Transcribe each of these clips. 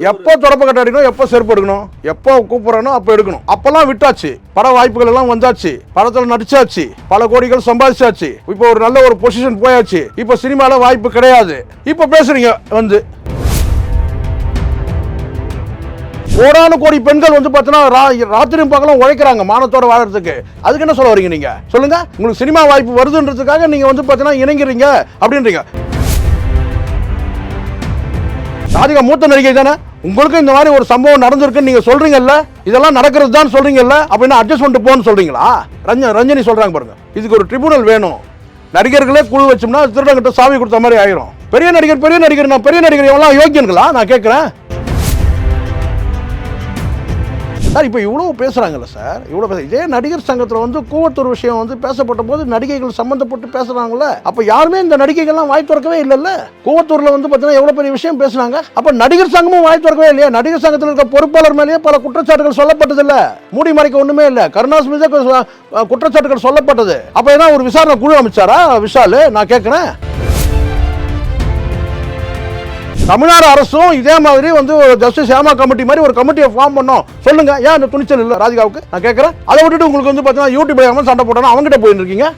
எப்போ தொடப்ப கட்ட அடிக்கணும் எப்போ செருப்பு எடுக்கணும் எப்போ கூப்பிடணும் அப்போ எடுக்கணும். அப்பெல்லாம் விட்டாச்சு. பட வாய்ப்புகள் எல்லாம் வந்தாச்சு. படத்தில் நடிச்சாச்சு. பல கோடிகள் சம்பாதிச்சாச்சு. இப்போ ஒரு நல்ல ஒரு பொசிஷன் போயாச்சு. இப்போ சினிமாவில் வாய்ப்பு கிடையாது. இப்போ பேசுறீங்க வந்து. கோடானு கோடி பெண்கள் வந்து பார்த்தீங்கன்னா ராத்திரியும் பகலும் உழைக்கிறாங்க மானத்தோட வாழறதுக்கு. அதுக்கு என்ன சொல்ல வரீங்க நீங்க? சொல்லுங்க. உங்களுக்கு சினிமா வாய்ப்பு வருதுன்றதுக்காக நீங்க வந்து பார்த்தீங்கன்னா இணங்கிறீங்க அப்படின்றீங்க. ராதிகா மூத்த நடிகை தானே? உங்களுக்கு இந்த மாதிரி ஒரு சம்பவம் நடந்திருக்குன்னு நீங்க சொல்றீங்கல்ல? இதெல்லாம் நடக்கிறது தான் சொல்றீங்கல்ல? அப்படின்னா அட்ஜஸ்ட் பண்ணிட்டு போன்னு சொல்றீங்களா? ரஞ்சன் ரஞ்சனி சொல்றாங்க பாருங்க. இதுக்கு ஒரு ட்ரிபுனல் வேணும். நடிகர்களே குழு வச்சோம்னா திருடங்கிட்ட சாவி கொடுத்த மாதிரி ஆயிரும். பெரிய நடிகர் பெரிய நடிகர் நான் பெரிய நடிகர் எவ்வளோ யோக்கியன்களா நான் கேட்குறேன் சார் இப்போ இவ்வளோ பேசுகிறாங்கல்ல சார் இவ்வளோ பேச இதே நடிகர் சங்கத்தில் வந்து கூவத்தூர் விஷயம் வந்து பேசப்பட்ட போது நடிகைகள் சம்மந்தப்பட்டு பேசுகிறாங்கல்ல அப்போ யாருமே இந்த நடிகைகள்லாம் வாய் திறக்கவே இல்லைல்ல? கூவத்தூரில் வந்து பார்த்தீங்கன்னா எவ்வளோ பெரிய விஷயம் பேசுனாங்க? அப்போ நடிகர் சங்கமும் வாய் திறக்கவே இல்லையா? நடிகர் சங்கத்தில் இருக்க பொறுப்பாளர் மேலேயே பல குற்றச்சாட்டுகள் சொல்லப்பட்டதில்ல. மூடி மறைக்க ஒன்றுமே இல்லை. கருணாஸ் மீது குற்றச்சாட்டுகள் சொல்லப்பட்டது. அப்போ என்ன ஒரு விசாரணை குழு அமைச்சாரா விஷால்? நான் கேட்குறேன் தமிழ்நாடு அரசும் இதே மாதிரி வந்து ஜஸ்டிஸ் ஹேமா கமிட்டி மாதிரி ஒரு கமிட்டியை ஃபார்ம் பண்ணோம். சொல்லுங்க. ஏன் அந்த துணிச்சல் இல்லை? ராஜிகாவுக்கு நான் கேட்குறேன். அதை விட்டுட்டு உங்களுக்கு வந்து பார்த்தீங்கன்னா யூடியூப் சண்டை போட்டோம் அவங்ககிட்ட போயிட்டு இருக்கீங்க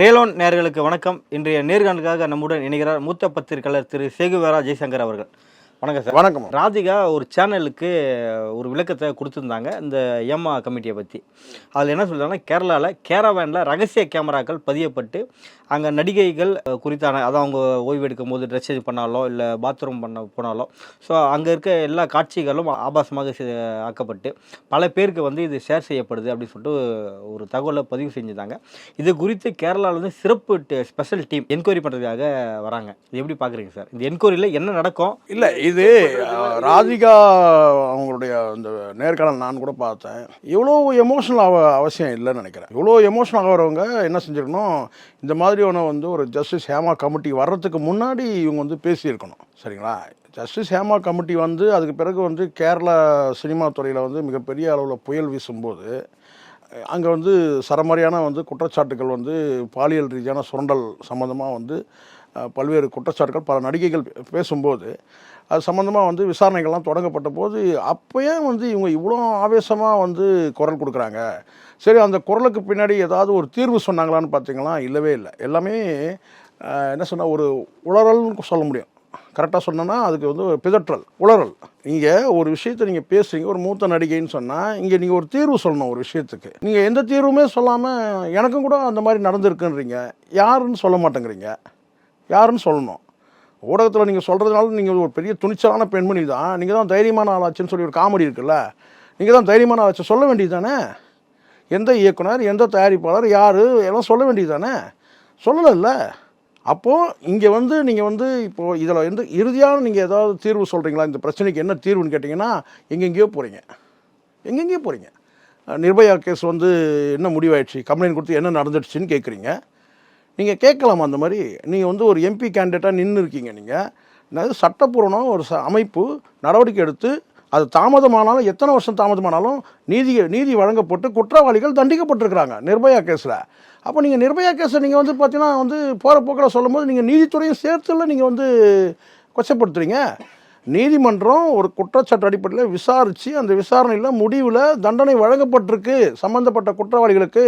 ரேலோன் நேர்களுக்கு வணக்கம். இன்றைய நேர்காணலுக்காக நம்முடன் இணைகிறார் மூத்த பத்திரிகையாளர் திரு சேகுவேரா ஜெய்சங்கர் அவர்கள். வணக்கம் சார். வணக்கம். ராதிகா ஒரு சேனலுக்கு ஒரு விளக்கத்தை கொடுத்துருந்தாங்க இந்த எம்மா கமிட்டியை பற்றி அதில் என்ன சொல்றாங்கன்னா கேரளாவில் கேரவேனில் ரகசிய கேமராக்கள் பதியப்பட்டு அங்கே நடிகைகள் குறித்தான அதான் அவங்க ஓய்வு எடுக்கும் போது ட்ரெஸ் இது பண்ணாலோ இல்லை பாத்ரூம் பண்ண போனாலோ ஸோ அங்கே இருக்க எல்லா காட்சிகளும் ஆபாசமாக ஆக்கப்பட்டு பல பேருக்கு வந்து இது ஷேர் செய்யப்படுது அப்படின்னு சொல்லிட்டு ஒரு தகவலை பதிவு செஞ்சுருந்தாங்க. இது குறித்து கேரளாவில் வந்து சிறப்பு ஸ்பெஷல் டீம் என்கொயரி பண்ணுறதுக்காக வராங்க. இது எப்படி பார்க்குறீங்க சார்? இந்த என்கொயரியில் என்ன நடக்கும்? இல்லை இது ராதிகா அவங்களுடைய இந்த நேர்காணல் நான் கூட பார்த்தேன். இவ்வளோ எமோஷனல் அவ அவசியம் இல்லைன்னு நினைக்கிறேன். இவ்வளோ எமோஷனல் ஆகிறவங்க என்ன செஞ்சிருக்கணும்? இந்த மாதிரியான வந்து ஒரு ஜஸ்டிஸ் ஹேமா கமிட்டி வர்றதுக்கு முன்னாடி இவங்க வந்து பேசியிருக்கணும். சரிங்களா? ஜஸ்டிஸ் ஹேமா கமிட்டி வந்து அதுக்கு பிறகு வந்து கேரளா சினிமா துறையில் வந்து மிகப்பெரிய அளவில் புயல் வீசும்போது அங்கே வந்து சரமாரியான வந்து குற்றச்சாட்டுகள் வந்து பாலியல் ரீதியான சுரண்டல் சம்மந்தமாக வந்து பல்வேறு குற்றச்சாட்டுகள் பல நடிகைகள் பேசும்போது அது சம்மந்தமாக வந்து விசாரணைகள்லாம் தொடங்கப்பட்ட போது அப்போயே வந்து இவங்க இவ்வளோ ஆவேசமாக வந்து குரல் கொடுக்குறாங்க. சரி அந்த குரலுக்கு பின்னாடி ஏதாவது ஒரு தீர்வு சொன்னாங்களான்னு பார்த்தீங்களா இல்லவே இல்லை. எல்லாமே என்ன சொன்னால் ஒரு உளறல்னு சொல்ல முடியும். கரெக்டாக சொன்னோன்னா அதுக்கு வந்து ஒரு பிதற்றல் உளறல். இங்கே ஒரு விஷயத்தை நீங்கள் பேசுகிறீங்க ஒரு மூத்த நடிகைன்னு சொன்னால் இங்கே நீங்கள் ஒரு தீர்வு சொல்லணும் ஒரு விஷயத்துக்கு. நீங்கள் எந்த தீர்வுமே சொல்லாமல் எனக்கும் கூட அந்த மாதிரி நடந்திருக்குன்றீங்க. யாருன்னு சொல்ல மாட்டேங்கிறீங்க. யாருன்னு சொல்லணும். ஊடகத்தில் நீங்கள் சொல்கிறதுனால நீங்கள் ஒரு பெரிய துணிச்சலான பெண்மணி தான். நீங்கள் தான் தைரியமான ஆளாச்சுன்னு சொல்லி ஒரு காமெடி இருக்குல்ல? நீங்கள் தான் தைரியமான ஆளாச்சு. சொல்ல வேண்டியது தானே? எந்த இயக்குனர் எந்த தயாரிப்பாளர் யார் எல்லாம் சொல்ல வேண்டியது தானே? சொல்லலைல்ல. அப்போது இங்கே வந்து நீங்கள் வந்து இப்போது இதில் வந்து இறுதியான நீங்கள் ஏதாவது தீர்வு சொல்கிறீங்களா இந்த பிரச்சனைக்கு என்ன தீர்வுன்னு கேட்டிங்கன்னா எங்கெங்கேயோ போகிறீங்க எங்கெங்கேயோ போகிறீங்க நிர்பயா கேஸ் வந்து என்ன முடிவாயிடுச்சு? கம்ப்ளைண்ட் கொடுத்து என்ன நடந்துடுச்சுன்னு கேட்குறீங்க நீங்கள் கேட்கலாம் அந்த மாதிரி. நீங்கள் வந்து ஒரு எம்பி கேண்டிடேட்டாக நின்று இருக்கீங்க நீங்கள் அதாவது சட்டப்பூர்வமான ஒரு ச அமைப்பு நடவடிக்கை எடுத்து அது தாமதமானாலும் எத்தனை வருஷம் தாமதமானாலும் நீதி நீதி வழங்கப்பட்டு குற்றவாளிகள் தண்டிக்கப்பட்டிருக்கிறாங்க நிர்பயா கேஸில். அப்போ நீங்கள் நிர்பயா கேஸை நீங்கள் வந்து பார்த்தீங்கன்னா வந்து போகிற போக்கில் சொல்லும்போது நீங்கள் நீதித்துறையும் சேர்த்துல நீங்கள் வந்து கொச்சப்படுத்துறீங்க. நீதிமன்றம் ஒரு குற்றச்சாட்டு அடிப்படையில் விசாரித்து அந்த விசாரணையில் முடிவில் தண்டனை வழங்கப்பட்டிருக்கு சம்மந்தப்பட்ட குற்றவாளிகளுக்கு.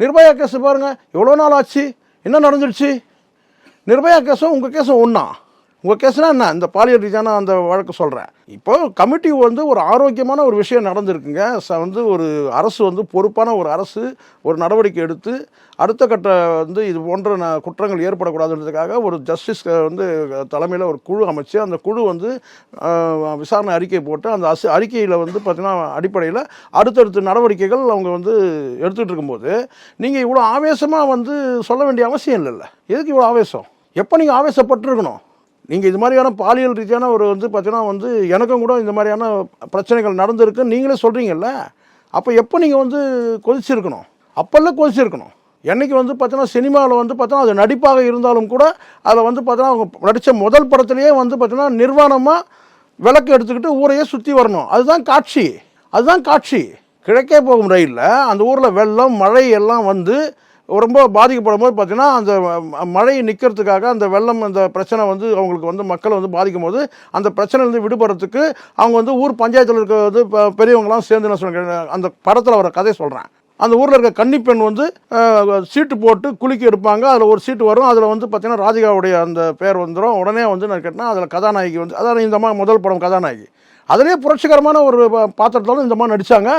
நிர்பயா கேஸ் பாருங்கள் எவ்வளோ நாள் ஆச்சு? என்ன நடந்துடுச்சு? நிர்பயா கேஸும் உங்கள் கேஸும் ஒன்றா உங்கள் கேஸ்னால் என்ன? இந்த பாலியல் ரீதியான அந்த வழக்கு சொல்கிறேன் இப்போ கமிட்டி வந்து ஒரு ஆரோக்கியமான ஒரு விஷயம் நடந்திருக்குங்க. ச வந்து ஒரு அரசு வந்து பொறுப்பான ஒரு அரசு ஒரு நடவடிக்கை எடுத்து அடுத்த கட்ட வந்து இது போன்ற ந குற்றங்கள் ஏற்படக்கூடாதுன்றதுக்காக ஒரு ஜஸ்டிஸ் வந்து தலைமையில் ஒரு குழு அமைச்சு அந்த குழு வந்து விசாரணை அறிக்கை போட்டு அந்த அசு அறிக்கையில் வந்து பார்த்திங்கன்னா அடிப்படையில் அடுத்தடுத்த நடவடிக்கைகள் அவங்க வந்து எடுத்துகிட்டு இருக்கும்போது நீங்கள் இவ்வளோ ஆவேசமாக வந்து சொல்ல வேண்டிய அவசியம் இல்லைல்ல. எதுக்கு இவ்வளோ ஆவேசம்? எப்போ நீங்கள் ஆவேசப்பட்டிருக்கணும்? நீங்கள் இது மாதிரியான பாலியல் ரீதியான ஒரு வந்து பார்த்தீங்கன்னா வந்து எனக்கும் கூட இந்த மாதிரியான பிரச்சனைகள் நடந்திருக்குன்னு நீங்களே சொல்கிறீங்கல்ல அப்போ எப்போ நீங்கள் வந்து கொதிச்சிருக்கணும்? அப்போல்லாம் கொதிச்சிருக்கணும். என்னைக்கு வந்து பார்த்தீங்கன்னா சினிமாவில் வந்து பார்த்தோன்னா அது நடிப்பாக இருந்தாலும் கூட அதில் வந்து பார்த்தீங்கன்னா அவங்க நடித்த முதல் படத்துலேயே வந்து பார்த்தீங்கன்னா நிர்வாணமாக விளக்கு எடுத்துக்கிட்டு ஊரையே சுற்றி வரணும். அதுதான் காட்சி. அதுதான் காட்சி. கிழக்கே போகும் ரயிலில் அந்த ஊரில் வெள்ளம் மழை எல்லாம் வந்து ரொம்ப பாதிக்கப்படும் போது பார்த்தீங்கன்னா அந்த மழையை நிற்கிறதுக்காக அந்த வெள்ளம் அந்த பிரச்சனை வந்து அவங்களுக்கு வந்து மக்களை வந்து பாதிக்கும் போது அந்த பிரச்சனையிலேருந்து விடுபடுறதுக்கு அவங்க வந்து ஊர் பஞ்சாயத்தில் இருக்கிற வந்து பெரியவங்களாம் சேர்ந்து என்ன சொல்கிறேன் அந்த படத்தில் வர கதை சொல்கிறேன் அந்த ஊரில் இருக்க கன்னிப்பெண் வந்து சீட்டு போட்டு குலுக்கி எடுப்பாங்க. அதில் ஒரு சீட்டு வரும். அதில் வந்து பார்த்திங்கன்னா ராதிகாவுடைய அந்த பேர் வந்துடும் உடனே வந்து நான் கேட்டேன்னா அதில் கதாநாயகி வந்து அதான் இந்த மாதிரி முதல் படம் கதாநாயகி. அதிலே புரட்சிகரமான ஒரு பாத்திரத்தோடு இந்த மாதிரி நடித்தாங்க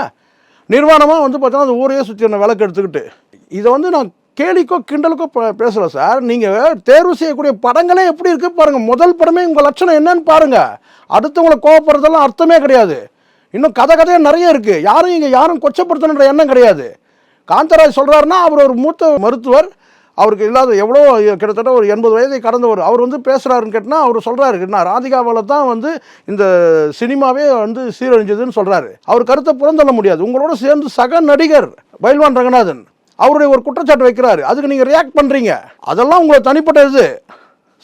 நிர்வாணமாக வந்து பார்த்தீங்கன்னா அந்த ஊரையே சுற்றி விளக்கு எடுத்துக்கிட்டு இதை வந்து நான் கேலிக்கோ கிண்டலுக்கோ பேசல சார். நீங்கள் தேர்வு செய்யக்கூடிய படங்களே எப்படி இருக்கு பாருங்க. முதல் படமே உங்கள் லட்சணம் என்னன்னு பாருங்க. அடுத்தவங்களை கோவப்படுறதெல்லாம் அர்த்தமே கிடையாது. இன்னும் கதை கதையாக நிறைய இருக்கு. யாரும் இங்கே யாரும் கொச்சப்படுத்தணுன்ற எண்ணம் கிடையாது. காந்தராஜ் சொல்றாருன்னா அவர் ஒரு மூத்த மருத்துவர். அவருக்கு இல்லாத எவ்வளோ கிட்டத்தட்ட ஒரு எண்பது வயதை கடந்தவர். அவர் வந்து பேசுகிறாருன்னு கேட்டால் அவர் சொல்கிறாரு நான் ராதிகாவால் தான் வந்து இந்த சினிமாவே வந்து சீரழிஞ்சதுன்னு சொல்கிறாரு அவர் கருத்தை புறந்தள்ள முடியாது. உங்களோட சேர்ந்து சக நடிகர் பைல்வான் ரங்கநாதன். அவருடைய ஒரு குற்றச்சாட்டு வைக்கிறாரு. அதுக்கு நீங்கள் ரியாக்ட் பண்ணுறீங்க அதெல்லாம் உங்களை தனிப்பட்ட இது.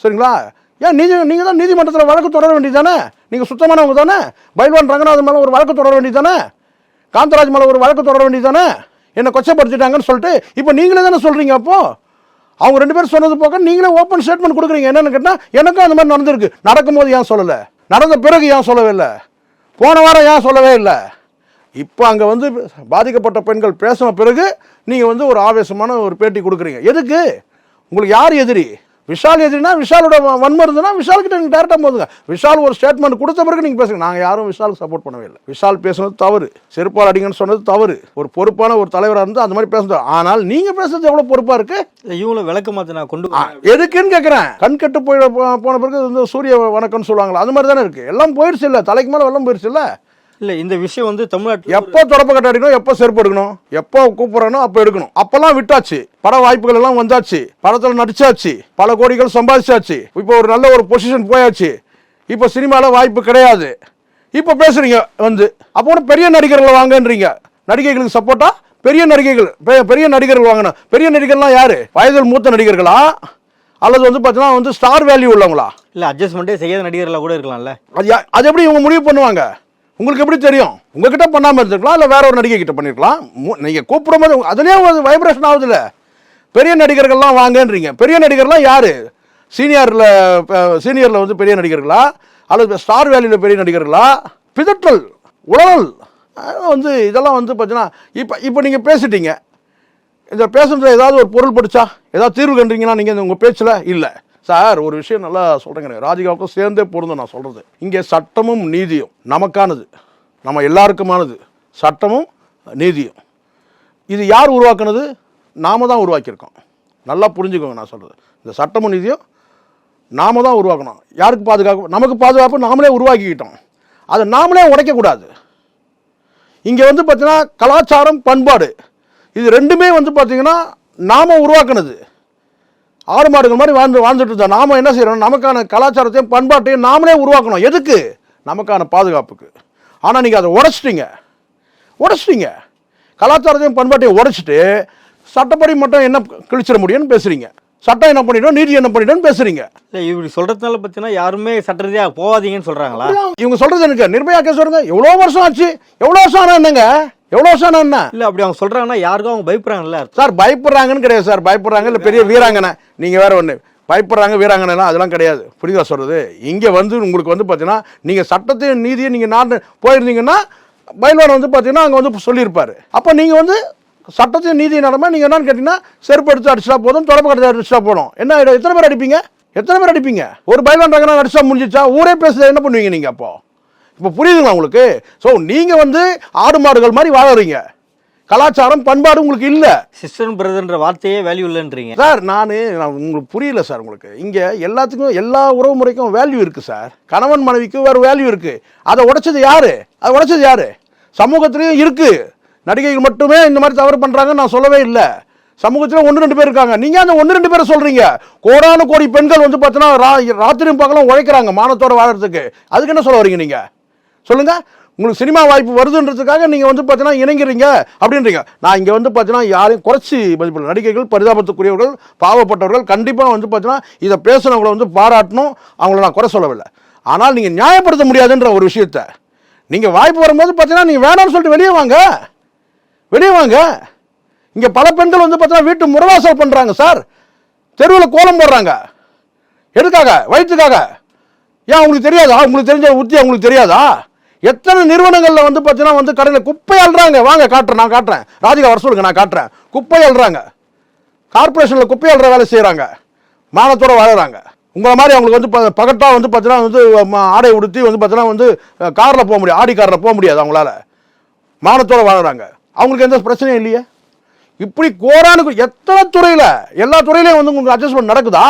சரிங்களா? ஏன் நீதி நீங்கள் தான் நீதிமன்றத்தில் வழக்கு தொடர வேண்டியது தானே நீங்கள் சுத்தமானவங்க தானே? பைல்வான் ரங்கநாதன் மேலே ஒரு வழக்கு தொடர வேண்டியது தானே காந்தராஜ் மேலே ஒரு வழக்கு தொடர வேண்டியது தானே என்னை கொச்சப்படுத்திட்டாங்கன்னு சொல்லிட்டு இப்போ நீங்களே தானே சொல்கிறீங்க அப்போது அவங்க ரெண்டு பேரும் சொன்னது போக நீங்களே ஓப்பன் ஸ்டேட்மெண்ட் கொடுக்குறீங்க. என்னன்னு கேட்டால் எனக்கும் அந்த மாதிரி நடந்திருக்கு. நடக்கும்போது ஏன் சொல்லலை? நடந்த பிறகு ஏன் சொல்லவே இல்லை? போன வாரம் ஏன் சொல்லவே இல்லை? இப்போ அங்கே வந்து பாதிக்கப்பட்ட பெண்கள் பேசின பிறகு நீங்கள் வந்து ஒரு ஆவேசமான ஒரு பேட்டி கொடுக்குறீங்க. எதுக்கு? உங்களுக்கு யார் எதிரி? விஷால் எதிரினா விஷாலோட வ- வன்மம் இருந்ததுன்னா விஷால் கிட்ட நீங்கள் டேரெக்டாக போதுங்க. விஷால் ஒரு ஸ்டேட்மெண்ட் கொடுத்த பிறகு நீங்கள் பேசுங்க. நாங்கள் யாரும் விஷாலுக்கு சப்போர்ட் பண்ணவே இல்லை. விஷால் பேசுனது தவறு. செருப்பால் அடிங்கன்னு சொன்னது தவறு. ஒரு பொறுப்பான ஒரு தலைவராக இருந்து அந்த மாதிரி பேசுறது ஆனால் நீங்கள் பேசுறது எவ்வளோ பொறுப்பாக இருக்குது இல்லை இவங்களும் விளக்க மாற்ற நான் கொண்டு எதுக்குன்னு கேட்குறேன் கண் கெட்டு போய் போன பிறகு வந்து சூரிய வணக்கம்னு சொல்லுவாங்களா? அது மாதிரி தானே இருக்குது எல்லாம் போயிடுச்சு இல்லை. தலைக்கு மேலே வெள்ளம் போயிடுச்சு இல்லை. இல்லை இந்த விஷயம் வந்து தமிழ்நாட்டில் எப்போ தொடப்ப கட்ட அடிக்கணும் எப்போ செருப்பு எடுக்கணும் எப்போ கூப்பிட்றனோ அப்போ எடுக்கணும். அப்பெல்லாம் விட்டாச்சு. பட வாய்ப்புகள் எல்லாம் வந்தாச்சு. படத்தில் நடிச்சாச்சு. பல கோடிகள் சம்பாதிச்சாச்சு. இப்போ ஒரு நல்ல ஒரு பொசிஷன் போயாச்சு. இப்போ சினிமாவில் வாய்ப்பு கிடையாது. இப்போ பேசுறீங்க வந்து. அப்போ கூட பெரிய நடிகர்களை வாங்கன்றீங்க. நடிகைகளுக்கு சப்போர்ட்டா பெரிய நடிகைகள் பெரிய நடிகர்கள் வாங்கணும். பெரிய நடிகர்லாம் யாரு? வயதில் மூத்த நடிகர்களா? அல்லது வந்து பார்த்தீங்கன்னா வந்து ஸ்டார் வேல்யூ உள்ளவங்களா? இல்லை அட்ஜஸ்ட்மெண்ட்டே செய்யாத நடிகர்களாக கூட இருக்கலாம்ல. அது அது எப்படி இவங்க முடிவு பண்ணுவாங்க? உங்களுக்கு எப்படி தெரியும்? உங்ககிட்ட பண்ணாமல் இருந்திருக்கலாம் இல்லை வேற ஒரு நடிகை கிட்ட பண்ணிருக்கலாம். நீங்கள் கூப்பிடும் போது அதுலேயே ஒரு வைப்ரேஷன் ஆகுதுல்ல. பெரிய நடிகர்கள்லாம் வாங்கன்றீங்க. பெரிய நடிகர்லாம் யார்? சீனியரில் சீனியரில் வந்து பெரிய நடிகர்களா? அல்லது ஸ்டார் வேலியில் பெரிய நடிகர்களா? பிதற்றல் உழல் வந்து இதெல்லாம் வந்து பார்த்தீங்கன்னா இப்போ இப்போ நீங்கள் பேசிட்டீங்க. இந்த பேசுனதுல ஏதாவது ஒரு பொருள் படித்தா ஏதாவது தீர்வு கண்டீங்கன்னா நீங்கள் உங்கள் பேச்சில் இல்லை. சார் ஒரு விஷயம் நல்லா சொல்கிறேங்க ராஜிகாவுக்கும் சேர்ந்தே பொருந்தும் நான் சொல்கிறது இங்கே சட்டமும் நீதியும் நமக்கானது. நம்ம எல்லாருக்குமானது. சட்டமும் நீதியும். இது யார் உருவாக்குனது? நாம தான் உருவாக்கியிருக்கோம். நல்லா புரிஞ்சுக்கோங்க நான் சொல்கிறது இந்த சட்டமும் நீதியும் நாம தான் உருவாக்கணும். யாருக்கு பாதுகாப்பு? நமக்கு பாதுகாப்பு நாமளே உருவாக்கிக்கிட்டோம். அதை நாமளே உடைக்கக்கூடாது. இங்கே வந்து பார்த்திங்கன்னா கலாச்சாரம் பண்பாடு. இது ரெண்டுமே வந்து பார்த்திங்கன்னா நாம் உருவாக்குனது. ஆடு மாடுகள் மாதிரி வாழ்ந்து வாழ்ந்துட்டு இருந்தோம். நாம என்ன செய்யறோம்? நமக்கான கலாச்சாரத்தையும் பண்பாட்டையும் நாமளே உருவாக்கணும். எதுக்கு? நமக்கான பாதுகாப்புக்கு. ஆனால் நீங்கள் அதை உடைச்சிட்டீங்க. உடைச்சிட்டீங்க. கலாச்சாரத்தையும் பண்பாட்டையும் உடைச்சிட்டு சட்டப்படி மட்டும் என்ன கிழிச்சிட முடியும்னு பேசுறீங்க. சட்டம் என்ன பண்ணிடும்? நீதி என்ன பண்ணிடும் பேசுறீங்க. இல்லை இப்படி சொல்கிறதுனால பார்த்தீங்கன்னா யாருமே சட்டரீதியாக போகாதீங்கன்னு சொல்கிறாங்களா இவங்க சொல்றது எனக்கு நிர்பயா கேஸ் வருங்க. எவ்வளோ வருஷம் ஆச்சு? எவ்வளோ வருஷம் ஆனா என்னங்க? எவ்வளோ ஆனா என்ன இல்லை அப்படி அவங்க சொல்கிறாங்கன்னா யாருக்கும் அவங்க பயப்படுறாங்கல்ல சார் பயப்படுறாங்கன்னு கிடையாது சார். பயப்படுறாங்க இல்லை பெரிய வீராங்கனை. நீங்கள் வேற ஒன்று பயப்படுறாங்க வீராங்கனைலாம் அதெல்லாம் கிடையாது. புரியுதா சொல்கிறது இங்கே வந்து உங்களுக்கு வந்து பார்த்தீங்கன்னா நீங்கள் சட்டத்தையும் நீதியும் நீங்கள் நாட்டு போயிருந்தீங்கன்னா பயில்வான் வந்து பார்த்தீங்கன்னா அங்கே வந்து சொல்லியிருப்பாரு. அப்போ நீங்கள் வந்து சட்டத்தையும் நீதியும் நடமை நீங்கள் என்னன்னு கேட்டிங்கன்னா செருப்பு எடுத்து அடிச்சா போதும் தொடப்பு கட்டத்தை அடிச்சா போதும். என்ன? எத்தனை பேர் அடிப்பீங்க? எத்தனை பேர் அடிப்பீங்க? ஒரு பயில்வான் ரங்கனா அடிச்சா முடிஞ்சிச்சா? ஊரே பேசுறது என்ன பண்ணுவீங்க நீங்கள் அப்போ? இப்போ புரியுதுங்களா உங்களுக்கு? ஸோ நீங்கள் வந்து ஆடு மாடுகள் மாதிரி வாழறீங்க. கலாச்சாரம் பண்பாடு உங்களுக்கு இல்லை. சிஸ்டர் பிரதர்ன்ற வார்த்தையே வேல்யூ இல்லைன்றீங்க. சார் நான் உங்களுக்கு புரியல சார் உங்களுக்கு. இங்கே எல்லாத்துக்கும் எல்லா உறவு முறைக்கும் வேல்யூ இருக்குது சார் கணவன் மனைவிக்கு வேறு வேல்யூ இருக்குது அதை உடைச்சது யாரு? அதை உடைச்சது யாரு? சமூகத்திலையும் இருக்குது நடிகைகள் மட்டுமே இந்த மாதிரி தவறு பண்ணுறாங்கன்னு நான் சொல்லவே இல்லை. சமூகத்தில் ஒன்று ரெண்டு பேர் இருக்காங்க. நீங்கள் அந்த ஒன்று ரெண்டு பேரை சொல்கிறீங்க கோடானு கோடி பெண்கள் வந்து பார்த்தீங்கன்னா ரா ராத்திரியும் பகலும் உழைக்கிறாங்க மானத்தோட வாழறதுக்கு. அதுக்கு என்ன சொல்ல வரீங்க நீங்கள் சொல்லுங்கள் உங்களுக்கு சினிமா வாய்ப்பு வருதுன்றதுக்காக நீங்கள் வந்து பார்த்தீங்கன்னா இணைங்கிறீங்க அப்படின்றீங்க. நான் இங்கே வந்து பார்த்தீங்கன்னா யாரையும் குறைச்சி மதிப்பில்லை நடிகைகள் பரிதாபத்துக்குரியவர்கள் பாவப்பட்டவர்கள் கண்டிப்பாக வந்து பார்த்தீங்கன்னா இதை பேசுனவங்களை வந்து பாராட்டணும். அவங்கள நான் குறை சொல்லவில்லை. ஆனால் நீங்கள் நியாயப்படுத்த முடியாதுன்ற ஒரு விஷயத்தை. நீங்கள் வாய்ப்பு வரும்போது பார்த்தீங்கன்னா நீங்கள் வேணாம்னு சொல்லிட்டு வெளியே வாங்க. வெளியே வாங்க. இங்கே பல பெண்கள் வந்து பார்த்தீங்கன்னா வீட்டு முறவாசல் பண்ணுறாங்க சார். தெருவில் கோலம் போடுறாங்க. எதுக்காக? வயிற்றுக்காக. ஏன்? உங்களுக்கு தெரியாதா? உங்களுக்கு தெரிஞ்ச உத்தி உங்களுக்கு தெரியாதா? எத்தனை நிறுவனங்களில் வந்து பார்த்தீங்கன்னா வந்து கடையில் குப்பை அழுறாங்க வாங்க காட்டுறேன் நான் காட்டுறேன். ராதிகா வர சொல்லுங்க நான் காட்டுறேன். குப்பை அழுறாங்க கார்ப்பரேஷனில் குப்பை அழுற வேலை செய்கிறாங்க மானத்தோட வாழுறாங்க. உங்களை மாதிரி அவங்களுக்கு வந்து பகட்டாக வந்து பார்த்தீங்கன்னா வந்து ஆடை உடுத்தி வந்து பார்த்தீங்கன்னா வந்து காரில் போக முடியாது. ஆடி காரில் போக முடியாது அவங்களால. மானத்தோட வாழுறாங்க. அவங்களுக்கு எந்த பிரச்சனையும் இல்லையே. இப்படி கோரானுக்கு எத்தனை துறையில் எல்லா துறையிலையும் வந்து உங்களுக்கு அட்ஜஸ்ட்மெண்ட் நடக்குதா?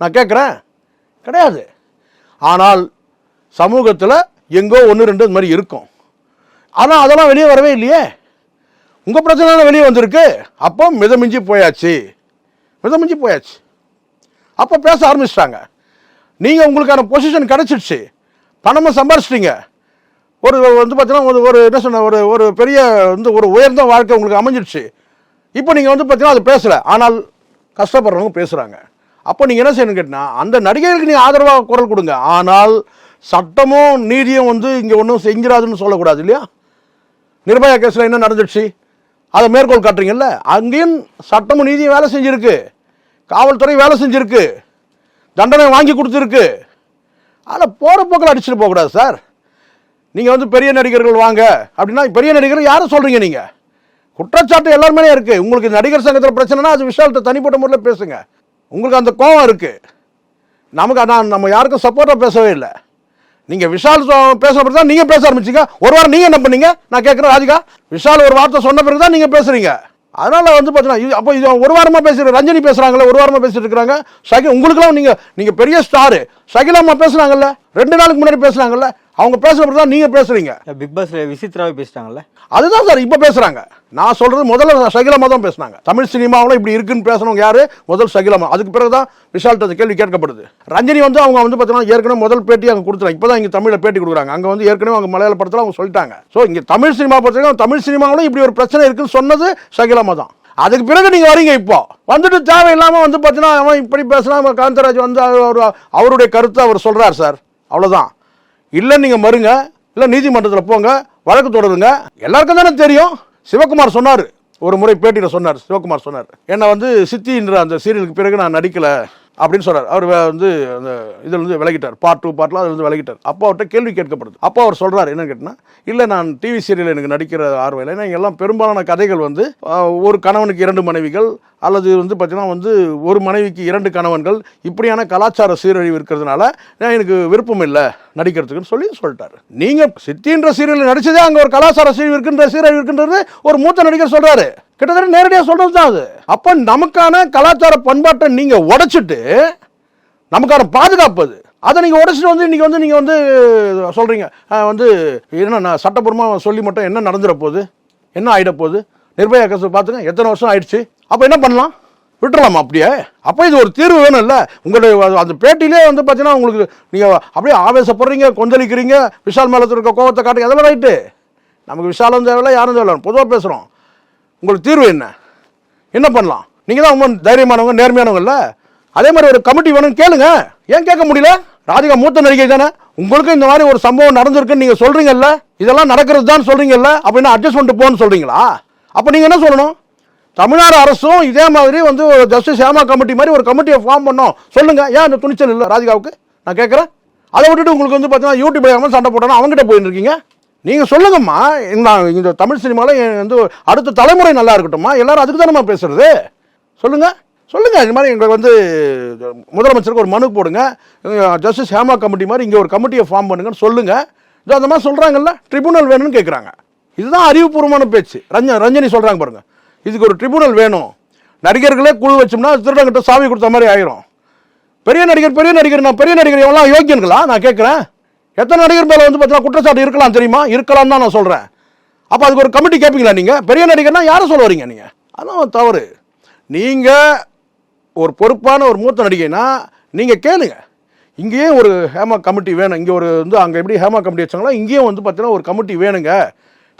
நான் கேட்குறேன் கிடையாது. ஆனால் சமூகத்தில் எங்கோ ஒன்று ரெண்டு இது மாதிரி இருக்கும். ஆனால் அதெல்லாம் வெளியே வரவே இல்லையே. உங்கள் பிரச்சனை தானே வெளியே வந்திருக்கு. அப்போ மிதமிஞ்சி போயாச்சு. மிதமிஞ்சி போயாச்சு. அப்போ பேச ஆரம்பிச்சிட்டாங்க. நீங்கள் உங்களுக்கான பொசிஷன் கிடச்சிடுச்சு பணமும் சம்பாரிச்சிட்டிங்க. ஒரு வந்து பார்த்தீங்கன்னா ஒரு ஒரு என்ன சொன்ன ஒரு ஒரு பெரிய வந்து ஒரு உயர்ந்த வாழ்க்கை உங்களுக்கு அமைஞ்சிடுச்சு இப்போ நீங்கள் வந்து பார்த்தீங்கன்னா அது பேசலை. ஆனால் கஷ்டப்படுறவங்க பேசுகிறாங்க அப்போ நீங்கள் என்ன செய்யணும்னு கேட்டால் அந்த நடிகர்களுக்கு நீங்கள் ஆதரவாக குரல் கொடுங்க. ஆனால் சட்டமும் நீதியும் வந்து இங்கே ஒன்றும் செஞ்சிடாதுன்னு சொல்லக்கூடாது இல்லையா? நிர்பயா கேஸில் என்ன நடந்துடுச்சு அதை மேற்கோள் காட்டுறீங்கல்ல? அங்கேயும் சட்டமும் நீதியும் வேலை செஞ்சுருக்கு. காவல்துறை வேலை செஞ்சுருக்கு. தண்டனை வாங்கி கொடுத்துருக்கு. ஆனால் போகிற போக்கில் அடிச்சுட்டு போகக்கூடாது சார். நீங்கள் வந்து பெரிய நடிகர்கள் வாங்க. அப்படின்னா பெரிய நடிகர் யாரும் சொல்கிறீங்க நீங்கள் குற்றச்சாட்டு எல்லாருமே இருக்குது உங்களுக்கு நடிகர் சங்கத்தில் பிரச்சனைனா அது விஷயத்தை தனிப்பட்ட முறையில் பேசுங்க. உங்களுக்கு அந்த கோவம் இருக்குது நமக்கு நான் நம்ம யாருக்கும் சப்போர்ட்டாக பேசவே இல்லை. நீங்கள் விஷால் பேச பிறகு தான் நீங்கள் பேச ஆரம்பிச்சிங்க. ஒரு வாரம் நீங்கள் என்ன பண்ணீங்க? நான் கேட்குறேன் ராஜிகா விஷால் ஒரு வார்த்தை சொன்ன பிறகு தான் நீங்கள் பேசுகிறீங்க அதனால் வந்து பார்த்தீங்கன்னா இது அப்போ இது ஒரு வாரமாக பேசுகிற ரஞ்சனி பேசுகிறாங்களே ஒரு வாரமாக பேசிட்டு இருக்கிறாங்க. சகி உங்களுக்குலாம் நீங்கள் நீங்கள் பெரிய ஸ்டாரு சகிலாமா பேசுனாங்கல்ல ரெண்டு நாளுக்கு முன்னாடி பேசுனாங்கல்ல. அவங்க பிறகு தான் நீங்கள் பேசுகிறீங்க பிக் பாஸ்ல விசித்ராவே பேசிட்டாங்கல்ல? அதுதான் சார் இப்போ பேசுறாங்க. நான் சொல்றது முதல்ல சகிலமா தான் பேசுனாங்க. தமிழ் சினிமாவில் இப்படி இருக்குன்னு பேசுனவங்க யாரு? முதல் சகிலமா அதுக்கு பிறகு தான் விஷால்ட்ட அந்த கேள்வி கேட்கப்படுது. ரஞ்சனி வந்து அவங்க வந்து பார்த்தீங்கன்னா ஏற்கனவே முதல் பேட்டி அங்கே கொடுத்துறாங்க இப்போ தான் இங்கே தமிழில் பேட்டி கொடுக்குறாங்க. அங்கே வந்து ஏற்கனவே அவங்க மலையாள படத்தில் அவங்க சொல்லிட்டாங்க. ஸோ இங்கே தமிழ் சினிமா பொறுத்தவரைக்கும் தமிழ் சினிமாவில் இப்படி ஒரு பிரச்சனை இருக்குன்னு சொன்னது சகிலமா தான். அதுக்கு பிறகு நீங்கள் வரீங்க இப்போ. வந்துட்டு தேவையில்லாமல் வந்து பார்த்தீங்கன்னா அவன் இப்படி பேசுனா காந்தராஜ் வந்து அவர் அவருடைய கருத்தை அவர் சொல்கிறார் சார். அவ்வளோதான் இல்லை நீங்கள் மறுங்க. இல்லை நீதிமன்றத்தில் போங்க. வழக்கு தொடருங்க. எல்லாருக்கும் தானே தெரியும். சிவகுமார் சொன்னார். ஒரு முறை பேட்டியில் சொன்னார். சிவகுமார் சொன்னார். என்னை வந்து சித்தின்ற அந்த சீரியலுக்கு பிறகு நான் நடிக்கலை அப்படின்னு சொன்னார். அவர் வந்து அந்த இதில் வந்து விலகிட்டார். பார்ட் டூ பார்ட்லாம் அதில் இருந்து விலகிட்டார். அப்போ அவர்கிட்ட கேள்வி கேட்கப்படுது. அப்போ அவர் சொல்கிறார் என்னன்னு கேட்டினா இல்லை நான் டிவி சீரியல் எனக்கு நடிக்கிற ஆர்வம் இல்லை. ஏன்னா எல்லாம் பெரும்பாலான கதைகள் வந்து ஒரு கணவனுக்கு இரண்டு மனைவிகள் அல்லது வந்து பார்த்திங்கன்னா வந்து ஒரு மனைவிக்கு இரண்டு கணவன்கள் இப்படியான கலாச்சார சீரழிவு இருக்கிறதுனால நான் எனக்கு விருப்பம் இல்லை நடிக்கிறதுக்குன்னு சொல்லி சொல்லிட்டாரு. நீங்கள் சித்தின்ற சீரியல் நடிச்சதே அங்கே ஒரு கலாச்சார சீரழிவு இருக்கின்ற சீரழிவு இருக்கின்றது ஒரு மூத்த நடிகர் சொல்கிறாரு கிட்டத்தட்ட நேரடியாக சொல்கிறது தான் அது. அப்போ நமக்கான கலாச்சார பண்பாட்டை நீங்கள் உடைச்சிட்டு நமக்கான பாதுகாப்பு அது. அதை நீங்கள் உடச்சிட்டு வந்து இன்றைக்கி வந்து நீங்கள் வந்து சொல்கிறீங்க வந்து என்ன நான் சட்டப்பூர்வமாக சொல்லி மட்டும் என்ன நடந்துட போகுது? என்ன ஆகிட போகுது? நிர்பயா கேஸ் பார்த்துங்க எத்தனை வருஷம் ஆயிடுச்சு? அப்போ என்ன பண்ணலாம்? விட்டுறலாமா அப்படியே. அப்போ இது ஒரு தீர்வு வேணும்ல. உங்களுடைய அந்த பேட்டிலே வந்து பார்த்தீங்கன்னா உங்களுக்கு நீங்கள் அப்படியே ஆவேசப்படுறீங்க கொந்தளிக்கிறீங்க விஷால் மேலே இருக்க கோவத்தை காட்டுங்க. அதெல்லாம் ரைட்டு. நமக்கு விஷாலம் தேவையில்ல யாரும் தேவையில்ல. பொதுவாக பேசுகிறோம் உங்களுக்கு தீர்வு என்ன? என்ன பண்ணலாம்? நீங்கள் தான் ரொம்ப தைரியமானவங்க நேர்மையானவங்கல்ல. அதே மாதிரி ஒரு கமிட்டி வேணும்னு கேளுங்க. ஏன் கேட்க முடியல? ராதிகா மூத்த நடிகை தானே. உங்களுக்கும் இந்த மாதிரி ஒரு சம்பவம் நடந்திருக்குன்னு நீங்கள் சொல்கிறீங்கல்ல இதெல்லாம் நடக்கிறது தான் சொல்கிறீங்கல்ல அப்படின்னா அட்ஜஸ்ட் பண்ணிட்டு போகணும்னு சொல்கிறீங்களா அப்போ நீங்கள் என்ன சொல்லணும்? தமிழ்நாடு அரசும் இதே மாதிரி வந்து ஒரு ஜஸ்டிஸ் ஹேமா கமிட்டி மாதிரி ஒரு கமிட்டியை ஃபார்ம் பண்ணோம். சொல்லுங்கள் ஏன் அந்த துணிச்சல் இல்லை? ராதிகாவுக்கு. நான் கேட்குறேன். அதை விட்டுட்டு உங்களுக்கு வந்து பார்த்தீங்கன்னா யூடியூப் இல்லாமல் சண்டை போட்டோன்னா அவங்ககிட்ட போயின்னு இருக்கீங்க. நீங்கள் சொல்லுங்கம்மா. நான் இந்த தமிழ் சினிமாவில் வந்து அடுத்த தலைமுறை நல்லா இருக்கட்டும்மா. எல்லாரும் அதுக்கு தானேம்மா பேசுறது? சொல்லுங்கள் சொல்லுங்கள் இது மாதிரி எங்களுக்கு வந்து முதலமைச்சருக்கு ஒரு மனு போடுங்க. ஜஸ்டிஸ் ஹேமா கமிட்டி மாதிரி இங்கே ஒரு கமிட்டியை ஃபார்ம் பண்ணுங்கன்னு சொல்லுங்கள் இது அந்த மாதிரி சொல்கிறாங்கல்ல ட்ரிபுனல் வேணும்னு கேட்குறாங்க இதுதான் அறிவுபூர்வமான பேச்சு. ரஞ்ச ரஞ்சனி சொல்கிறாங்க பாருங்கள் இதுக்கு ஒரு ட்ரிபுனல் வேணும். நடிகர்களே குழு வச்சோம்னா திருடங்கிட்ட சாமி கொடுத்த மாதிரி ஆயிரும். பெரிய நடிகர் பெரிய நடிகர் நான் பெரிய நடிகர் எவ்வளோ யோக்கியன்களா? நான் கேட்குறேன். எத்தனை நடிகர் மேலே வந்து பார்த்தீங்கன்னா குற்றச்சாட்டு இருக்கலாம் தெரியுமா? இருக்கலாம் தான் நான் சொல்கிறேன் அப்போ அதுக்கு ஒரு கமிட்டி கேட்பீங்களா நீங்கள் பெரிய நடிகர்னா யாரை சொல்ல வரீங்க நீங்கள் அதான் தவறு. நீங்கள் ஒரு பொறுப்பான ஒரு மூத்த நடிகைனா நீங்கள் கேளுங்க. இங்கேயே ஒரு ஹேமா கமிட்டி வேணும். இங்கே ஒரு வந்து அங்கே எப்படி ஹேமா கமிட்டி வச்சாங்களோ இங்கேயும் வந்து பார்த்தீங்கன்னா ஒரு கமிட்டி வேணுங்க.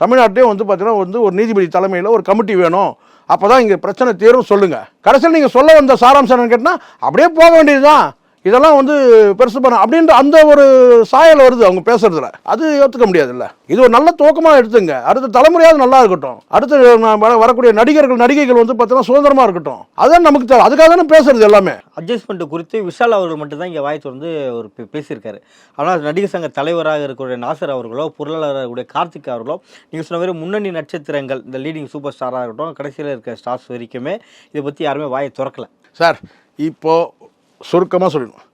தமிழ்நாட்டிலே வந்து பார்த்தீங்கன்னா வந்து ஒரு நீதிபதி தலைமையில் ஒரு கமிட்டி வேணும். அப்போ தான் இங்கே பிரச்சனை தீரும் சொல்லுங்கள் கடைசியில் நீங்கள் சொல்ல வந்த சாராம்சம் என்னன்னு கேட்டால் அப்படியே போக வேண்டியது தான் இதெல்லாம் வந்து பெருசு பண்ண அப்படின்ற அந்த ஒரு சாயல் வருது அவங்க பேசுறதுல. அது ஏற்றுக்க முடியாதுல்ல. இது ஒரு நல்ல துவக்கமாக எடுத்துங்க. அடுத்த தலைமுறையாவது நல்லா இருக்கட்டும். அடுத்து வரக்கூடிய நடிகர்கள் நடிகைகள் வந்து பார்த்தீங்கன்னா சுதந்திரமா இருக்கட்டும். அதான் நமக்கு தேவை. அதுக்காக தானே பேசுறது எல்லாமே. அட்ஜஸ்ட்மெண்ட் குறித்து விஷால் அவர்கள் மட்டும்தான் இங்கே வாய் திறந்து ஒரு பேசியிருக்காரு. ஆனால் நடிகர் சங்க தலைவராக இருக்கக்கூடிய நாசர் அவர்களோ பொருளாளராக இருக்கக்கூடிய கார்த்திக் அவர்களோ நீங்கள் சொன்ன மாதிரி முன்னணி நட்சத்திரங்கள் இந்த லீடிங் சூப்பர் ஸ்டாராக இருக்கட்டும் கடைசியில் இருக்க ஸ்டார்ஸ் வரைக்குமே இதை பற்றி யாருமே வாயை திறக்கல. சார் இப்போ சுருக்கமாக சொல்லணும்.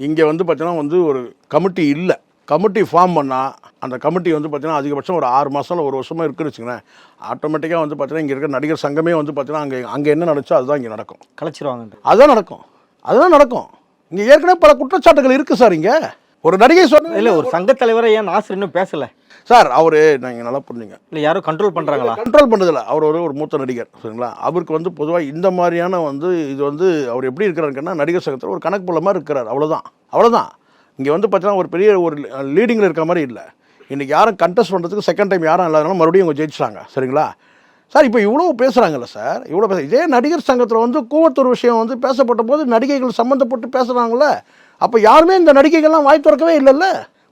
இங்கே வந்து பார்த்தீங்கன்னா வந்து ஒரு கமிட்டி இல்லை. கமிட்டி ஃபார்ம் பண்ணால் அந்த கமிட்டி வந்து பார்த்தீங்கன்னா அதிகபட்சம் ஒரு ஆறு மாதம் ஒரு வருஷமாக இருக்குன்னு வச்சுங்களேன் ஆட்டோமேட்டிக்காக வந்து பார்த்தீங்கன்னா இங்கே இருக்க நடிகர் சங்கமே வந்து பார்த்தீங்கன்னா அங்கே அங்கே என்ன நடந்துச்சோ அதுதான் இங்கே நடக்கும். கலைச்சிருவாங்கன்ற அதுதான் நடக்கும். அதுதான் நடக்கும். இங்கே ஏற்கனவே பல குற்றச்சாட்டுகள் இருக்குது சார் இங்கே. ஒரு நடிகை சொன்ன இல்லை ஒரு சங்க தலைவரை ஏன் நாசர் இன்னும் பேசலை? சார் அவர் நீங்கள் நல்லா புரிஞ்சுங்க. இல்லை யாரும் கண்ட்ரோல் பண்ணுறாங்களா கண்ட்ரோல் பண்ணுறதில்ல அவர் ஒரு ஒரு மூத்த நடிகர் சரிங்களா? அவருக்கு வந்து பொதுவாக இந்த மாதிரியான வந்து இது வந்து அவர் எப்படி இருக்கிறாருன்னா நடிகர் சங்கத்தில் ஒரு கணக்கு மாதிரி இருக்கிறார். அவ்வளோதான் அவ்வளோதான் இங்கே வந்து பார்த்தீங்கன்னா ஒரு பெரிய ஒரு லீடிங்கில் இருக்க மாதிரி இல்லை. இன்றைக்கி யாரும் கண்டெஸ்ட் பண்ணுறதுக்கு செகண்ட் டைம் யாரும் இல்லாதனால மறுபடியும் அவங்க ஜெயிச்சிட்டாங்க சரிங்களா? சார் இப்போ இவ்வளோ பேசுகிறாங்கல்ல சார்? இவ்வளோ பேச இதே நடிகர் சங்கத்தில் வந்து கூவத்தூர் விஷயம் வந்து பேசப்பட்ட போது நடிகைகள் சம்மந்தப்பட்டு பேசுகிறாங்கல்ல அப்போ யாருமே இந்த நடிகைகள்லாம் வாய் திறக்கவே இல்லைல்ல?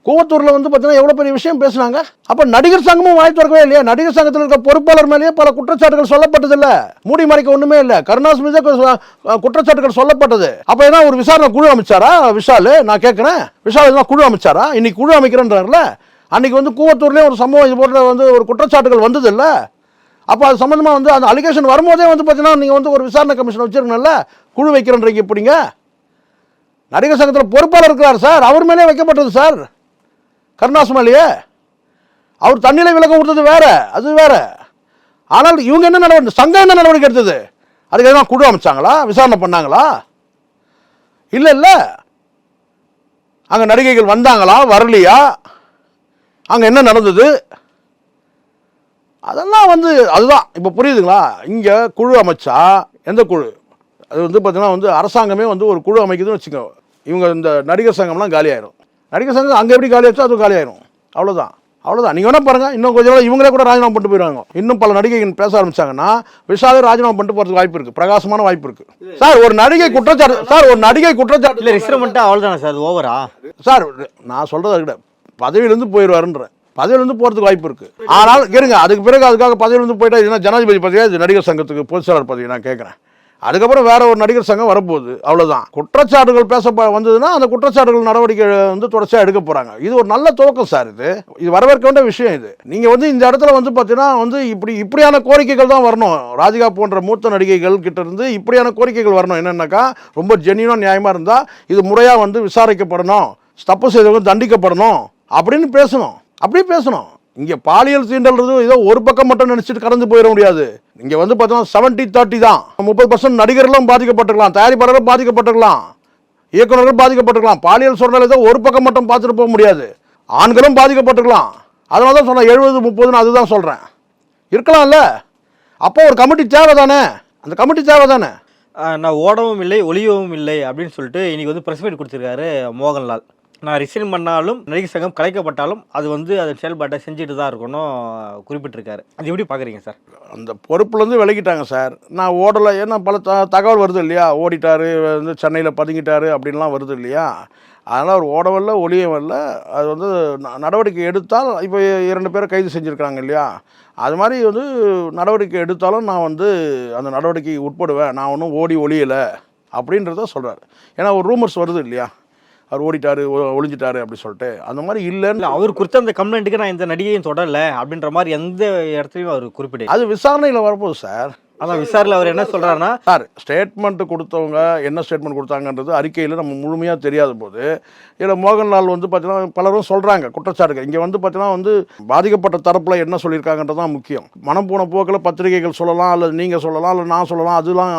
கூவத்தூரில் வந்து பார்த்தீங்கன்னா எவ்வளோ பெரிய விஷயம் பேசுனாங்க. அப்போ நடிகர் சங்கமும் வாய் திறக்கவே இல்லையா? நடிகர் சங்கத்தில் இருக்க பொறுப்பாளர் மேலேயே பல குற்றச்சாட்டுகள் சொல்லப்பட்டதில்ல மூடி மறைக்க ஒன்றுமே இல்லை. கருணாஸ் மீது குற்றச்சாட்டுகள் சொல்லப்பட்டது. அப்போ என்ன ஒரு விசாரணை குழு அமைச்சாரா? விஷால் நான் கேட்குறேன் விஷால் எதுனா குழு அமைச்சாரா? இன்னைக்கு குழு அமைக்கிறேன்றார்ல அன்னைக்கு வந்து கூவத்தூர்லேயே ஒரு சம்பவம் இது போன்ற வந்து ஒரு குற்றச்சாட்டுகள் வந்தது இல்லை. அப்போ அது சம்மந்தமாக வந்து அந்த அலிகேஷன் வரும்போதே வந்து பார்த்தீங்கன்னா நீங்கள் வந்து ஒரு விசாரணை கமிஷன் வச்சிருக்கணும்ல. குழு வைக்கிறன்றீங்க இப்படிங்க நடிகர் சங்கத்தில் பொறுப்பாளர் இருக்கிறார் சார். அவர் மேலே வைக்கப்பட்டது சார். கருணாஸ் மேலேயே அவர் தண்ணியில் விளக்கம் கொடுத்தது வேற அது வேற. ஆனால் இவங்க என்ன நடவடிக்கை சங்கம் என்ன நடவடிக்கை எடுத்தது? அதுக்கு எதனா குழு அமைச்சாங்களா? விசாரணை பண்ணாங்களா? இல்லை இல்லை. அங்கே நடிகைகள் வந்தாங்களா? வரலையா? அங்கே என்ன நடந்தது? அதெல்லாம் வந்து அதுதான். இப்போ புரியுதுங்களா? இங்கே குழு அமைச்சா எந்த குழு? அது வந்து பார்த்திங்கன்னா வந்து அரசாங்கமே வந்து ஒரு குழு அமைக்குதுன்னு வச்சுக்கோ. இவங்க இந்த நடிகர் சங்கம்லாம் காலியாயிரும். நடிகர் சங்கம் அங்கே எப்படி காலியாச்சோ அது காலியாயிரும். அவ்வளோதான் அவ்வளோதான் நீங்கள் வேணா பாருங்க. இன்னும் கொஞ்சம் நாள் இவங்களே கூட ராஜினாமா பண்ணிட்டு போயிடுவாங்க. இன்னும் பல நடிகைகள் பேச ஆரம்பிச்சாங்கன்னா விஷாலே ராஜினாமா பண்ணிட்டு போகிறதுக்கு வாய்ப்பு இருக்குது பிரகாசமான வாய்ப்பு இருக்குது சார் ஒரு நடிகை குற்றச்சாட்டு சார் ஒரு நடிகை குற்றச்சாட்டு இல்லை ரிசர்மெண்ட்டாக அவ்வளோதானே சார்? ஓவரா சார் நான் சொல்றது அதுக்கிட்ட பதவியிலேருந்து போயிடுவாருன்றேன் பதவியிலேருந்து போகிறதுக்கு வாய்ப்பு இருக்கு. ஆனால் இருங்க அதுக்கு பிறகு அதுக்காக பதவியிலேருந்து போயிட்டா இதுனா ஜனாதிபதி பதவியா இது நடிகர் சங்கத்துக்கு பொதுச் செயலாளர் பதவி நான் கேட்குறேன் அதுக்கப்புறம் வேற ஒரு நடிகர் சங்கம் வரப்போகுது. அவ்வளோதான் குற்றச்சாட்டுகள் பேச வந்ததுன்னா அந்த குற்றச்சாட்டுகள் நடவடிக்கை வந்து தொடர்ச்சியாக எடுக்க போகிறாங்க இது ஒரு நல்ல துவக்கம் சார் இது. இது வரவேற்க வேண்டிய விஷயம் இது. நீங்கள் வந்து இந்த இடத்துல வந்து பார்த்தீங்கன்னா வந்து இப்படி இப்படியான கோரிக்கைகள் தான் வரணும். ராதிகா போன்ற மூத்த நடிகைகள் கிட்ட இருந்து இப்படியான கோரிக்கைகள் வரணும். என்னென்னாக்கா? ரொம்ப ஜென்யூனாக நியாயமாக இருந்தால் இது முறையாக வந்து விசாரிக்கப்படணும். தப்பு செய்தவங்க தண்டிக்கப்படணும். அப்படின்னு பேசணும். அப்படியே பேசணும். இங்கே பாலியல் சீண்டல்றது ஏதோ ஒரு பக்கம் மட்டும் நினச்சிட்டு கடந்து போயிட முடியாது. இங்கே வந்து பார்த்தோம்னா செவன்ட்டி தேர்ட்டி தான். முப்பது பர்சன்ட் நடிகர்களும் பாதிக்கப்பட்டிருக்கலாம். தயாரிப்பாளர்களும் பாதிக்கப்பட்டிருக்கலாம். இயக்குநர்கள் பாதிக்கப்பட்டிருக்கலாம். பாலியல் சூழ்நிலை ஏதோ ஒரு பக்கம் மட்டும் பார்த்துட்டு போக முடியாது. ஆண்களும் பாதிக்கப்பட்டிருக்கலாம். அதனால தான் சொன்னேன் எழுபது முப்பதுன்னு அதுதான் சொல்கிறேன் இருக்கலாம்ல. அப்போ ஒரு கமிட்டி தேவை தானே அந்த கமிட்டி தேவை தானே நான் ஓடவும் இல்லை ஒளியவும் இல்லை அப்படின்னு சொல்லிட்டு இன்றைக்கி வந்து ப்ரெஸ் மீட் கொடுத்துருக்காரு மோகன்லால். நான் ரிசைன் பண்ணாலும் நடிகர் சங்கம் கலைக்கப்பட்டாலும் அது வந்து அதன் செயல்பாட்டை செஞ்சுட்டு தான் இருக்கணும் குறிப்பிட்டிருக்காரு. அது எப்படி பார்க்குறீங்க சார்? அந்த பொறுப்புலேருந்து விலகிட்டாங்க சார். நான் ஓடலை ஏன்னா பல த தகவல் வருது இல்லையா? ஓடிட்டாரு வந்து சென்னையில் பதுங்கிட்டாரு அப்படின்லாம் வருது இல்லையா? அதனால் அவர் ஓடவில்லை ஒளியும் வரல. அது வந்து ந- நடவடிக்கை எடுத்தால் இப்போ இரண்டு பேரை கைது செஞ்சுருக்காங்க இல்லையா? அது மாதிரி வந்து நடவடிக்கை எடுத்தாலும் நான் வந்து அந்த நடவடிக்கைக்கு உட்படுவேன். நான் ஒன்றும் ஓடி ஒளியலை அப்படின்றத சொல்கிறார் ஏன்னா ஒரு ரூமர்ஸ் வருது இல்லையா? அவர் ஓடிட்டாரு ஒளிஞ்சிட்டாரு அப்படி சொல்லிட்டு. அந்த மாதிரி இல்லைன்னு இல்லை அவர் கொடுத்த அந்த கம்ப்ளைண்ட்டுக்கு நான் இந்த நடிகையும் தொடரல அப்படின்ற மாதிரி எந்த இடத்துலையும் அவர் குறிப்பிடல. அது விசாரணையில் வரப்போகுது சார். அதான் விசாரில் அவர் என்ன சொல்றாருன்னா சார் ஸ்டேட்மெண்ட் கொடுத்தவங்க என்ன ஸ்டேட்மெண்ட் கொடுத்தாங்கன்றது அறிக்கையில் நம்ம முழுமையாக தெரியாத போது இதில் மோகன்லால் வந்து பார்த்தீங்கன்னா பலரும் சொல்கிறாங்க குற்றச்சாட்டுகள். இங்கே வந்து பார்த்தீங்கன்னா வந்து பாதிக்கப்பட்ட தரப்பில் என்ன சொல்லியிருக்காங்கன்றது தான் முக்கியம். மனம் போன போக்கில் பத்திரிகைகள் சொல்லலாம் அல்லது நீங்கள் சொல்லலாம் அல்லது நான் சொல்லலாம் அதெல்லாம்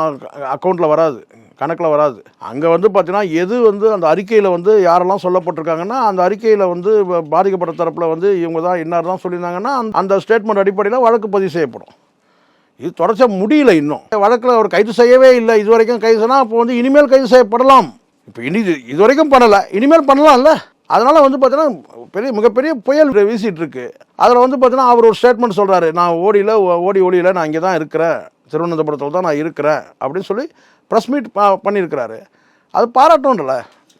அக்கௌண்ட்டில் வராது. கணக்கில் வராது. அங்கே வந்து பார்த்தீங்கன்னா எது வந்து அந்த அறிக்கையில் வந்து யாரெல்லாம் சொல்லப்பட்டிருக்காங்கன்னா அந்த அறிக்கையில் வந்து பாதிக்கப்பட்ட தரப்பில் வந்து இவங்க தான் இன்னார் தான் சொல்லியிருந்தாங்கன்னா அந்த- அந்த ஸ்டேட்மெண்ட் அடிப்படையில் வழக்கு பதிவு செய்யப்படும். இது தொடர்ச்ச முடியல இன்னும். வழக்கில் அவர் கைது செய்யவே இல்லை. இது வரைக்கும் கைது செய்யணும் அப்போ வந்து இனிமேல் கைது செய்யப்படலாம். இப்போ இனி இது இது வரைக்கும் பண்ணலை. இனிமேல் பண்ணலாம்ல. அதனால் வந்து பார்த்தீங்கன்னா பெரிய மிகப்பெரிய புயல் வீசிகிட்டு இருக்கு. அதில் வந்து பார்த்தீங்கன்னா அவர் ஒரு ஸ்டேட்மெண்ட் சொல்கிறாரு நான் ஓடியில் ஓடி ஓடியில் நான் இங்கே தான் இருக்கிறேன். திருவனந்தபுரத்தில் தான் நான் இருக்கிறேன் அப்படின்னு சொல்லி ப்ரெஸ் மீட் பண்ணியிருக்கிறாரு. அது பாராட்டணும்ல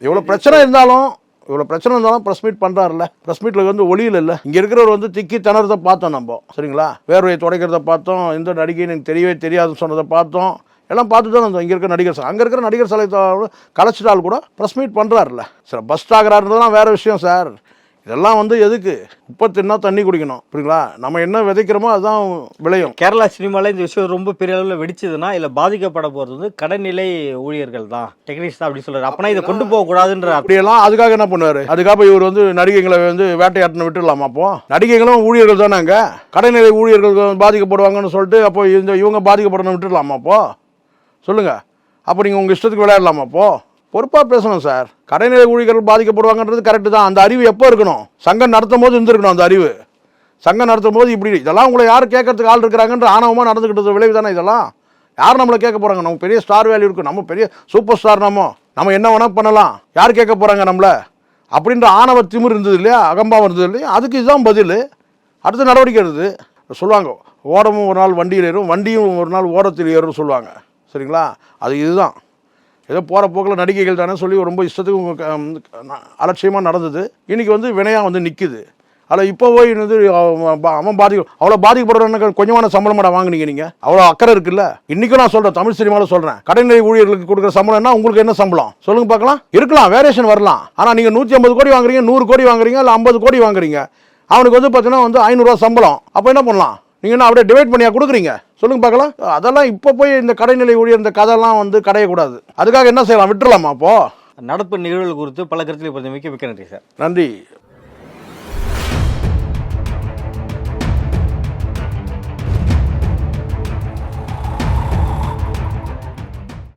இவ்வளோ பிரச்சனை இருந்தாலும் இவ்வளோ பிரச்சனை இருந்தாலும் ப்ரெஸ் மீட் பண்ணுறாருல்ல ப்ரெஸ் மீட்டில் வந்து ஒளியில் இல்லை. இங்கே இருக்கிறவர் வந்து திக்கி திணறத பார்த்தோம் நம்ம. சரிங்களா? வேர்வையை துடைக்கிறத பார்த்தோம். இந்த நடிகை எனக்கு தெரியவே தெரியாதுன்னு சொன்னதை பார்த்தோம். எல்லாம் பார்த்து தான் இங்கே இருக்கிற நடிகர் ச- அங்கே இருக்கிற நடிகர் சலை கலைச்சிட்டால் கூட ப்ரெஸ் மீட் பண்ணுறாருல்ல சார் பஸ் ஆகிறாருன்றதுலாம் வேறு விஷயம் சார். இதெல்லாம் வந்து எதுக்கு? உப்பை தின்னா தண்ணி குடிக்கணும் புரியுங்களா? நம்ம என்ன விதைக்கிறோமோ அதுதான் விளையும். கேரளா சினிமாவில் இந்த விஷயம் ரொம்ப பெரிய அளவில் வெடிச்சதுன்னா இல்லை பாதிக்கப்பட போகிறது வந்து கடைநிலை ஊழியர்கள் தான். டெக்னீஷியன் தான் அப்படி சொல்றாரு. அப்பனா இதை கொண்டு போகக்கூடாதுன்ற அப்படியெல்லாம் அதுக்காக என்ன பண்ணுவாரு? அதுக்காக இவர் வந்து நடிகைகளை வந்து வேட்டையாட்டின விட்டுடலாமா அப்போ? நடிகைகளும் ஊழியர்கள் தானேங்க கடைநிலை ஊழியர்கள் பாதிக்கப்படுவாங்கன்னு சொல்லிட்டு அப்போ இந்த இவங்க பாதிக்கப்படணும் விட்டுடலாமா அப்போ? சொல்லுங்க. அப்போ நீங்கள் உங்கள் இஷ்டத்துக்கு விளையாடலாமா அப்போ? பொறுப்பாக பேசணும் சார். கடைநிலை ஊழியர்கள் பாதிக்கப்படுவாங்கன்றது கரெக்டு தான். அந்த அறிவு எப்போ இருக்கணும்? சங்கம் நடத்தும் போது இருந்திருக்கணும் அந்த அறிவு. சங்கம் நடத்தும் போது இப்படி இதெல்லாம் உங்களை யார் கேட்கறதுக்கு ஆள் இருக்கிறாங்கன்ற ஆணவமாக நடந்துக்கிட்டது விளைவு தானே இதெல்லாம்? யார் நம்மளை கேட்க போகிறாங்க நம்ம பெரிய ஸ்டார் வேல்யூ இருக்கும் நம்ம பெரிய சூப்பர் ஸ்டார் நம்ம. நம்ம என்ன வேணால் பண்ணலாம். யார் கேட்க போகிறாங்க நம்மளை? அப்படின்ற ஆணவ திமிர் இருந்தது இல்லையா? அகம்பாவம் இருந்தது இல்லையா? அதுக்கு இதுதான் பதில். அடுத்த நடவடிக்கை எடுது சொல்லுவாங்க ஓடமும் ஒரு நாள் வண்டியில் ஏறும் வண்டியும் ஒரு நாள் ஓடத்தில் ஏறும் சொல்லுவாங்க. சரிங்களா? அது இதுதான். ஏதோ போகிற போக்கில் நடிகைகள் தானே சொல்லி ரொம்ப இஷ்டத்துக்கு அலட்சியமாக நடந்தது. இன்றைக்கி வந்து வினையாக வந்து நிற்குது அதில் இப்போ போய் வந்து அவன் பாதிக்க அவ்வளோ பாதிக்கப்படுறவனுக்கு கொஞ்சமான சம்பளமாடா வாங்குனீங்க நீங்கள் அவ்வளோ அக்கறை இருக்குல்ல? இன்றைக்கும் நான் சொல்கிறேன் தமிழ் சினிமாவில் சொல்கிறேன் கடைநிலை ஊழியர்களுக்கு கொடுக்குற சம்பளம்னா உங்களுக்கு என்ன சம்பளம்? சொல்லுங்க பார்க்கலாம். இருக்கலாம் வேரியேஷன் வரலாம். ஆனால் நீங்கள் நூற்றி ஐம்பது கோடி வாங்குறீங்க நூறு கோடி வாங்குறீங்க இல்லை ஐம்பது கோடி வாங்குறீங்க. அவனுக்கு வந்து பார்த்தீங்கன்னா வந்து ஐநூறுரூவா சம்பளம். அப்போ என்ன பண்ணலாம்? நீங்கள் என்ன அப்படியே டிவைட் பண்ணியா கொடுக்குறீங்க? சொல்லுங்க பார்க்கலாம். அதெல்லாம் இப்போ போய் இந்த கடைநிலை ஊழியர் இந்த கதையெல்லாம் வந்து கடையக்கூடாது. அதுக்காக என்ன செய்யலாம்? விட்டுறலாமா அப்போ? நடப்பு நிகழ்வுகள் குறித்து பல கருத்தில் மிக்க மிக்க நன்றி சார். நன்றி.